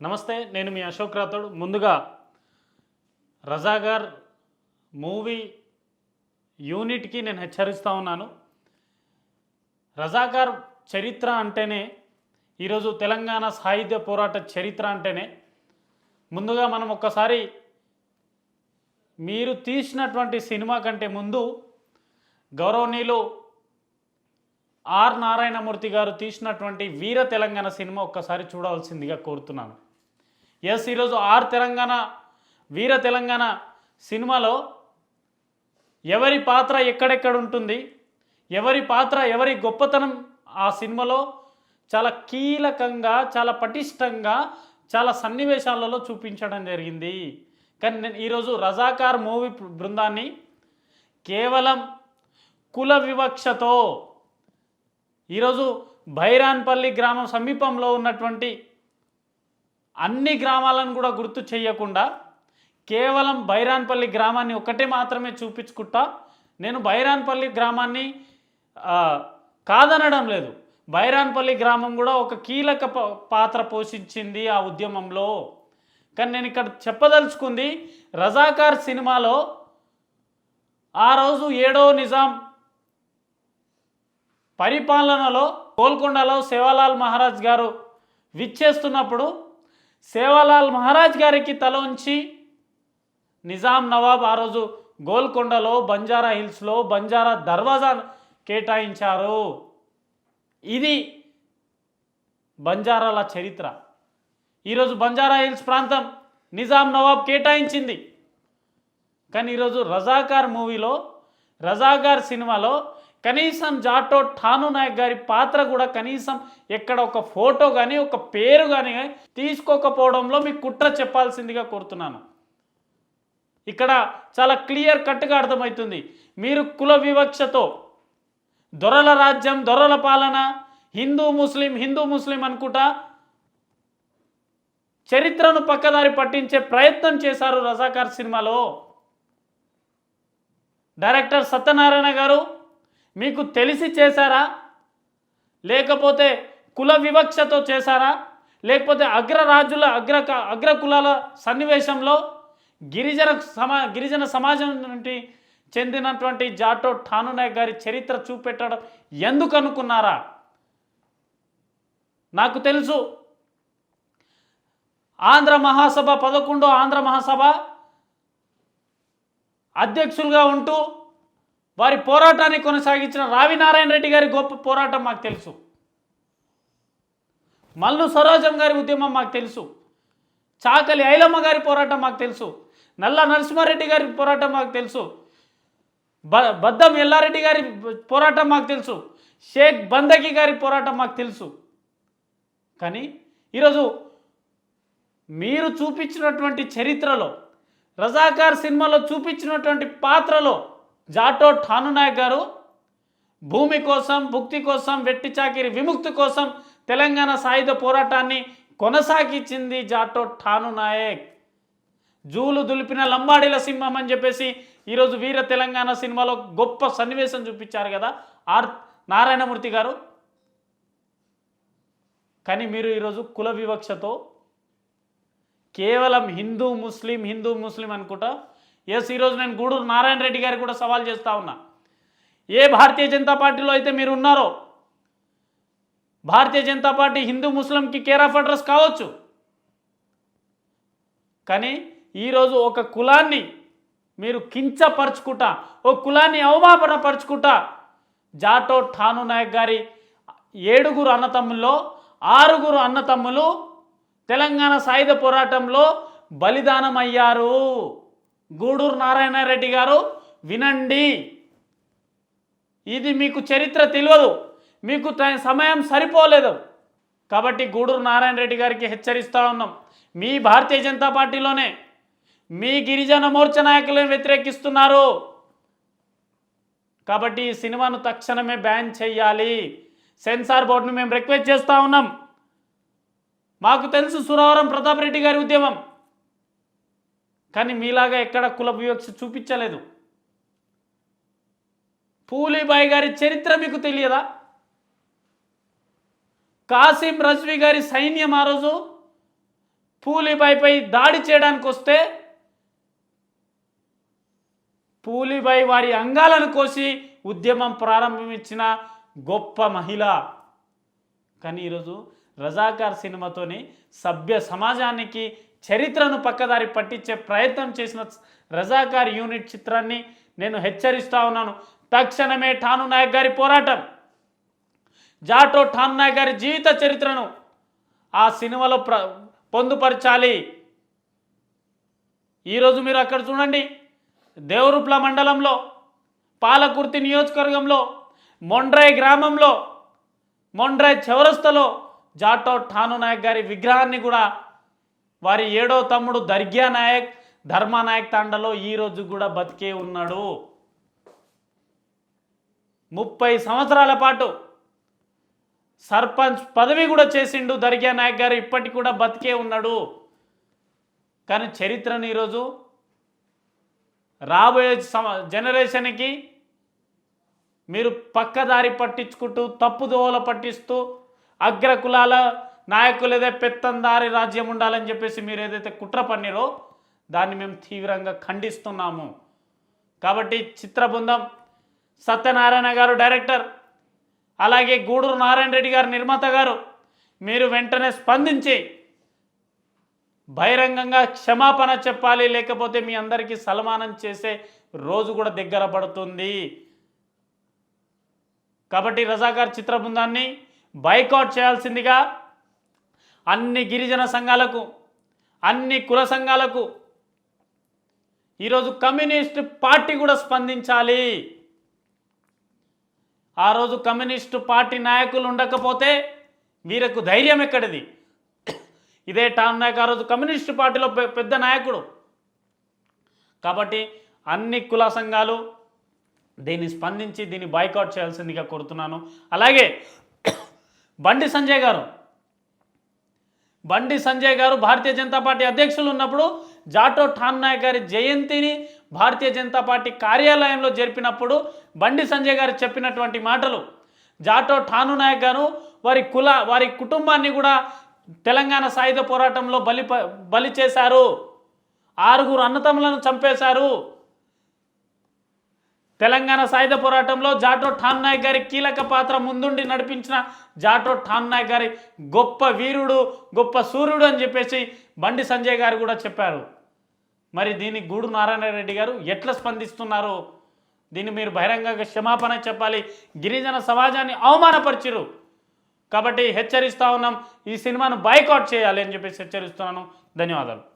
నమస్తే నేను మీ అశోక్ రాథోడ్. ముందుగా రజాగార్ మూవీ యూనిట్కి నేను హెచ్చరిస్తూ ఉన్నాను. రజాగార్ చరిత్ర అంటేనే ఈరోజు తెలంగాణ సాహిత్య పోరాట చరిత్ర అంటేనే ముందుగా మనం ఒక్కసారి మీరు తీసినటువంటి సినిమా కంటే ముందు గౌరవనీయులు ఆర్ నారాయణమూర్తి గారు తీసినటువంటి వీర తెలంగాణ సినిమా ఒక్కసారి చూడవలసిందిగా కోరుతున్నాను. ఎస్ ఈరోజు ఆర్ తెలంగాణ వీర తెలంగాణ సినిమాలో ఎవరి పాత్ర ఎక్కడెక్కడ ఉంటుంది ఎవరి పాత్ర ఎవరి గొప్పతనం ఆ సినిమాలో చాలా కీలకంగా చాలా పటిష్టంగా చాలా సన్నివేశాలలో చూపించడం జరిగింది. కానీ నేను ఈరోజు రజాకార్ మూవీ బృందాన్ని కేవలం కుల వివక్షతో ఈరోజు భైరాన్పల్లి గ్రామం సమీపంలో ఉన్నటువంటి అన్ని గ్రామాలను కూడా గుర్తు చేయకుండా కేవలం బైరాన్పల్లి గ్రామాన్ని ఒకటే మాత్రమే చూపించుకుంటా నేను బైరాన్పల్లి గ్రామాన్ని కాదనడం లేదు. బైరాన్పల్లి గ్రామం కూడా ఒక కీలక ప- పాత్ర పోషించింది ఆ ఉద్యమంలో. కానీ నేను ఇక్కడ చెప్పదలుచుకుంది రజాకార్ సినిమాలో ఆ రోజు ఏడో నిజాం పరిపాలనలో గోల్కొండలో సేవాలాల్ మహారాజ్ గారు విచ్చేస్తున్నప్పుడు సేవాలాల్ మహారాజ్ గారికి తల ఉంచి నిజాం నవాబ్ ఆ రోజు గోల్కొండలో బంజారా హిల్స్లో బంజారా దర్వాజా కేటాయించారు. ఇది బంజారాల చరిత్ర. ఈరోజు బంజారా హిల్స్ ప్రాంతం నిజాం నవాబ్ కేటాయించింది. కానీ ఈరోజు రజాకార్ మూవీలో రజాకార్ సినిమాలో కనీసం జాటో ఠాను నాయక్ గారి పాత్ర కూడా కనీసం ఎక్కడ ఒక ఫోటో కానీ ఒక పేరు కానీ తీసుకోకపోవడంలో మీకు కుట్ర చెప్పాల్సిందిగా కోరుతున్నాను. ఇక్కడ చాలా క్లియర్ కట్గా అర్థమవుతుంది. మీరు కుల వివక్షతో దొరల రాజ్యం దొరల పాలన హిందూ ముస్లిం హిందూ ముస్లిం అనుకుంటా చరిత్రను పక్కదారి పట్టించే ప్రయత్నం చేశారు రజాకార్ సినిమాలో. డైరెక్టర్ సత్యనారాయణ గారు మీకు తెలిసి చేశారా? లేకపోతే కుల వివక్షతో చేశారా? లేకపోతే అగ్రరాజుల అగ్ర అగ్ర కులాల సన్నివేశంలో గిరిజన సమా గిరిజన సమాజం నుండి చెందినటువంటి జాటో ఠానునాయక్ గారి చరిత్ర చూపెట్టడం ఎందుకు అనుకున్నారా? నాకు తెలుసు. ఆంధ్ర మహాసభ పదకొండో ఆంధ్ర మహాసభ అధ్యక్షులుగా ఉంటూ వారి పోరాటాన్ని కొనసాగించిన రావినారాయణ రెడ్డి గారి గొప్ప పోరాటం మాకు తెలుసు. మల్లు సరోజం గారి ఉద్యమం మాకు తెలుసు. చాకలి ఐలమ్మ గారి పోరాటం మాకు తెలుసు. నల్ల నరసింహారెడ్డి గారి పోరాటం మాకు తెలుసు. బ బద్దం ఎల్లారెడ్డి గారి పోరాటం మాకు తెలుసు. షేక్ బందకి గారి పోరాటం మాకు తెలుసు. కానీ ఈరోజు మీరు చూపించినటువంటి చరిత్రలో రజాకార్ సినిమాలో చూపించినటువంటి పాత్రలో జాటో ఠాను నాయక్ గారు భూమి కోసం భుక్తి కోసం వెట్టి చాకిరి విముక్తి కోసం తెలంగాణ సాయుధ పోరాటాన్ని కొనసాగించింది జాటో ఠాను నాయక్. జూలు దులిపిన లంబాడీల సింహం అని చెప్పేసి ఈరోజు వీర తెలంగాణ సినిమాలో గొప్ప సన్నివేశం చూపించారు కదా ఆర్ నారాయణమూర్తి గారు. కానీ మీరు ఈరోజు కుల వివక్షతో కేవలం హిందూ ముస్లిం హిందూ ముస్లిం అనుకుంటా ఎస్ ఈరోజు నేను గూడూరు నారాయణ రెడ్డి గారికి కూడా సవాల్ చేస్తూ ఉన్నా. ఏ భారతీయ జనతా పార్టీలో అయితే మీరు ఉన్నారో భారతీయ జనతా పార్టీ హిందూ ముస్లింకి కేర్ ఆఫ్ అడ్రస్ కావచ్చు. కానీ ఈరోజు ఒక కులాన్ని మీరు కించపరుచుకుంటా ఓ కులాన్ని అవమానపరుచుకుంటా జాటో ఠాను నాయక్ గారి ఏడుగురు అన్నతమ్ముల్లో ఆరుగురు అన్నతమ్ములు తెలంగాణ సాయుధ పోరాటంలో బలిదానం అయ్యారు గూడూరు నారాయణ రెడ్డి గారు వినండి. ఇది మీకు చరిత్ర తెలియదు. మీకు సమయం సరిపోలేదు. కాబట్టి గూడూరు నారాయణ రెడ్డి గారికి హెచ్చరిస్తూ ఉన్నాం. మీ భారతీయ జనతా పార్టీలోనే మీ గిరిజన మోర్చా నాయకులను వ్యతిరేకిస్తున్నారు. కాబట్టి ఈ సినిమాను తక్షణమే బ్యాన్ చేయాలి. సెన్సార్ బోర్డును మేము రిక్వెస్ట్ చేస్తూ ఉన్నాం. మాకు తెలుసు సురవరం ప్రతాప్ రెడ్డి గారి ఉద్యమం. కానీ మీలాగా ఎక్కడ కుల వివక్ష చూపించలేదు. పూలిబాయి గారి చరిత్ర మీకు తెలియదా? కాసిం రజ్వి గారి సైన్యం ఆ రోజు పూలిబాయిపై దాడి చేయడానికి వస్తే పూలిబాయి వారి అంగాలను కోసి ఉద్యమం ప్రారంభించిన గొప్ప మహిళ. కానీ ఈరోజు రజాకార్ సినిమాతోని సభ్య సమాజానికి చరిత్రను పక్కదారి పట్టించే ప్రయత్నం చేసిన రజాకార్ యూనిట్ చిత్రాన్ని నేను హెచ్చరిస్తా ఉన్నాను. తక్షణమే ఠాను నాయక్ గారి పోరాటం జాటో ఠాను నాయక్ గారి జీవిత చరిత్రను ఆ సినిమాలో ప్ర పొందుపరచాలి. ఈరోజు మీరు అక్కడ చూడండి. దేవరుప్ల మండలంలో పాలకుర్తి నియోజకవర్గంలో మొండ్రాయ్ గ్రామంలో మొండ్రాయ్ చౌరస్తలో జాటో ఠాను నాయక్ గారి విగ్రహాన్ని కూడా వారి ఏడో తమ్ముడు దర్గ్యా నాయక్ ధర్మానాయక్ తాండలో ఈరోజు కూడా బతికే ఉన్నాడు. ముప్పై సంవత్సరాల పాటు సర్పంచ్ పదవి కూడా చేసిండు దర్గా నాయక్ గారు ఇప్పటికి కూడా బతికే ఉన్నాడు. కానీ చరిత్రను ఈరోజు రాబోయే సమ జనరేషన్కి మీరు పక్కదారి పట్టించుకుంటూ తప్పుదోవల పట్టిస్తూ అగ్రకులాల నాయకులు పెత్తందారి రాజ్యం ఉండాలని చెప్పేసి మీరు ఏదైతే కుట్ర పన్నీరో దాన్ని మేము తీవ్రంగా ఖండిస్తున్నాము. కాబట్టి చిత్రబృందం సత్యనారాయణ గారు డైరెక్టర్ అలాగే గూడూరు నారాయణ రెడ్డి గారు నిర్మాత గారు మీరు వెంటనే స్పందించి బహిరంగంగా క్షమాపణ చెప్పాలి లేకపోతే మీ అందరికీ సన్మానం చేసే రోజు కూడా దగ్గర పడుతుంది. కాబట్టి రజాకార్ చిత్ర బృందాన్ని బైకాట్ చేయాల్సిందిగా అన్ని గిరిజన సంఘాలకు అన్ని కుల సంఘాలకు ఈరోజు కమ్యూనిస్ట్ పార్టీ కూడా స్పందించాలి. ఆ రోజు కమ్యూనిస్టు పార్టీ నాయకులు ఉండకపోతే వీరకు ధైర్యం ఎక్కడిది? ఇదే టామ్ నాయక్ ఆ రోజు కమ్యూనిస్టు పార్టీలో పెద్ద నాయకుడు. కాబట్టి అన్ని కుల సంఘాలు దీన్ని స్పందించి దీన్ని బాయ్కాట్ చేయాల్సిందిగా కోరుతున్నాను. అలాగే బండి సంజయ్ గారు బండి సంజయ్ గారు భారతీయ జనతా పార్టీ అధ్యక్షులు ఉన్నప్పుడు జాటో ఠాన్నాయ్ గారి జయంతిని భారతీయ జనతా పార్టీ కార్యాలయంలో జరిపినప్పుడు బండి సంజయ్ గారు చెప్పినటువంటి మాటలు. జాటో ఠాను నాయక్ గారు వారి కుల వారి కుటుంబాన్ని కూడా తెలంగాణ సాయుధ పోరాటంలో బలి ప- బలి చేశారు. ఆరుగురు అన్నతమ్ములను చంపేశారు. తెలంగాణ సాయుధ పోరాటంలో జాటో ఠామ్ నాయక్ గారి కీలక పాత్ర ముందుండి నడిపించిన జాటో ఠామ్ నాయక్ గారి గొప్ప వీరుడు గొప్ప సూర్యుడు అని చెప్పేసి బండి సంజయ్ గారు కూడా చెప్పారు. మరి దీన్ని గూడు నారాయణ రెడ్డి గారు ఎట్లా స్పందిస్తున్నారు? దీన్ని మీరు బహిరంగంగా క్షమాపణ చెప్పాలి. గిరిజన సమాజాన్ని అవమానపరిచిరు కాబట్టి హెచ్చరిస్తా ఉన్నాం ఈ సినిమాను బైకాట్ చేయాలి అని చెప్పేసి హెచ్చరిస్తున్నాను. ధన్యవాదాలు.